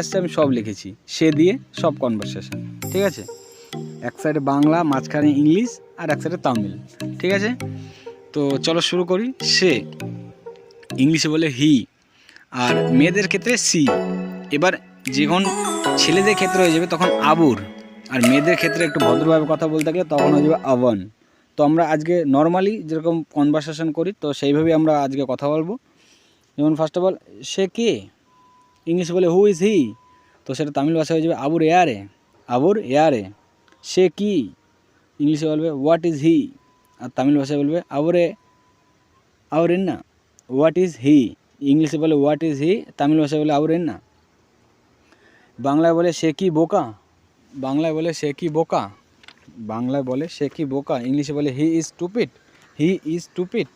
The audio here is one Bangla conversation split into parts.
এসছে, আমি সব লিখেছি। সে দিয়ে সব কনভারসেশন ঠিক আছে? এক সাইডে বাংলা, মাঝখানে ইংলিশ, আর এক সাইডে তামিল। ঠিক আছে? তো চলো শুরু করি। সে ইংলিশে বলে হি, আর মেয়েদের ক্ষেত্রে সি। এবার যখন ছেলেদের ক্ষেত্রে হয়ে যাবে, তখন আবুর। আর মেয়েদের ক্ষেত্রে একটু ভদ্রভাবে কথা বলতে গেলে তখন হয়ে যাবে আবন। তো আমরা আজকে নর্মালি যেরকম কনভারসেশন করি, তো সেইভাবেই আমরা আজকে কথা বলব। যেমন ফার্স্ট অফ অল সে কে? ইংলিশে বলে হু ইজ হি তো সেটা তামিল ভাষায় হয়ে যাবে আবুর এয়ারে আবুর এয়ারে সে কি? ইংলিশে বলবে হোয়াট ইজ হি আর তামিল ভাষায় বলবে আবরে আবরেন্না হোয়াট ইজ হি ইংলিশে বলে হোয়াট ইজ হি তামিল ভাষায় বলে আবরেন্না বাংলায় বলে, সে কি বোকা? বাংলায় বলে, সে কি বোকা? বাংলায় বলে, সে কি বোকা? ইংলিশে বলে হি ইজ টুপিট হি ইজ টুপিট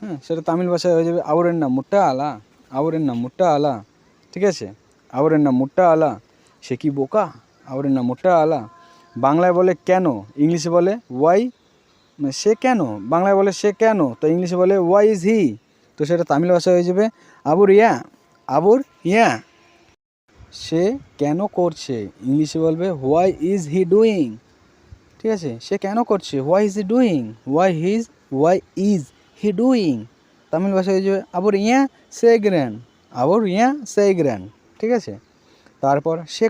হ্যাঁ সেটা তামিল ভাষায় হয়ে যাবে আবরের নাম মুট্টা আলা। আবরের নাম মুট্টা আলা। ঠিক আছে? আবরের নাম মুট্টা আলা সে কি বোকা? আবরের নাম মুট্টা আলা বাংলায় বলে কেন? ইংলিশে বলে ওয়াই সে কেন? বাংলায় বলে সে কেন? তো ইংলিশে বলে ওয়াই ইজ হি। তো সেটা তামিল ভাষায় হয়ে যাবে আবুর ইয়া। আবুর ইয়া। সে কেন করছে? ইংলিশে বলবে হোয়াই ইজ হি ডুইং। ঠিক আছে? সে কেন করছে? Why is he doing. Why his, why is he doing. Tamil ভাষায় হয়ে যাবে আবুর ইয়া, সে গ্র্যান আবুর ইয়া সেই গ্র্যান্ড ঠিক আছে? তারপর সে